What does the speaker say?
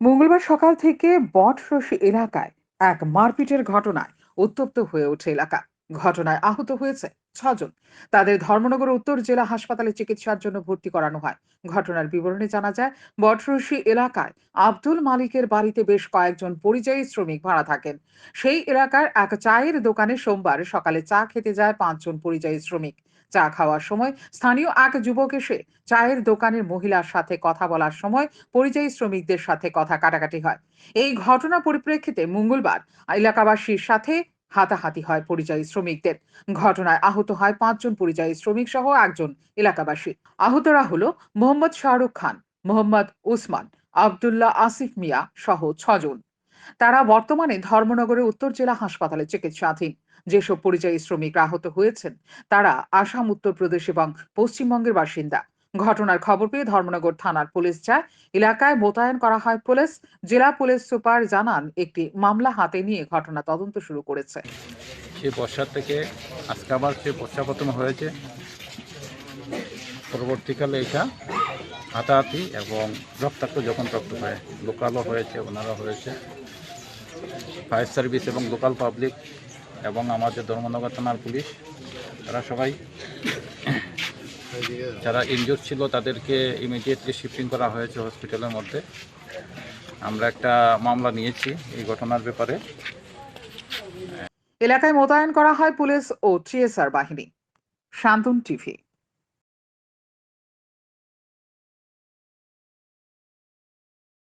মঙ্গলবার সকাল থেকে বটরশি এলাকায় এক মারপিটের ঘটনায় উত্তপ্ত হয়ে ওঠে এলাকা। ঘটনায় আহত হয়েছে ছজন। তাদের ধর্মনগর উত্তর জেলা হাসপাতালে চিকিৎসার জন্য ভর্তি করানো হয়। ঘটনার বিবরণে জানা যায় বটরশি এলাকায় আব্দুল মালিকের বাড়িতে বেশ কয়েকজন পরিযায়ী শ্রমিক ভাড়া থাকেন। সেই এলাকার এক চায়ের দোকানে সোমবার সকালে চা খেতে যায় পাঁচজন পরিযায়ী শ্রমিক। চা খাওয়ার সময় স্থানীয় এক যুবক এসে চায়ের দোকানের মহিলার সাথে কথা বলার সময় পরিযায়ী শ্রমিকদের সাথে কথা কাটাকাটি হয়। এই ঘটনা পরিপ্রেক্ষিতে মঙ্গলবার এলাকাবাসীর সাথে হাতাহাতি হয় পরিযায়ী শ্রমিকদের। ঘটনায় আহত হয় পাঁচজন পরিযায়ী শ্রমিক সহ একজন এলাকাবাসী। আহতরা হলো মোহাম্মদ শাহরুখ খান, মোহাম্মদ উসমান আবদুল্লাহ আসিফ মিয়া সহ ছজন। তারা বর্তমানে ধর্মনগরের উত্তর জেলা হাসপাতালে চিকিৎসাধীন। যেসব পরিযায়ী শ্রমিকরা আহত হয়েছেন, তারা আসাম, উত্তরপ্রদেশ এবং পশ্চিমবঙ্গের বাসিন্দা। ঘটনার খবর পেয়ে ধর্মনগর থানার পুলিশ যায়। এলাকায় মোতায়েন করা হয় পুলিশ। জেলা পুলিশ সুপার জানান, একটি মামলা হাতে নিয়ে ঘটনা তদন্ত শুরু করেছে। সেই বর্ষার থেকে আজকে আবার সে বর্ষাপতন হয়েছে। পরবর্তীকালে এটা হাতাহাতি এবং রক্তাক্ত যখন রক্ত হয়, লোকালও হয়েছে ওনারা হয়েছে। ফায়ার সার্ভিস এবং লোকাল পাবলিক এবং আমাদের ধর্মনগর থানার পুলিশ, তারা সবাই যারা ইনজোর ছিল তাদেরকে ইমিডিয়েটলি শিফটিং করা হয়েছে হসপিটালের মধ্যে। আমরা একটা মামলা নিয়েছি এই ঘটনার ব্যাপারে। এলাকায় মোতায়েন করা হয় পুলিশ ও টিএসআর বাহিনী। শান্তন টিভি।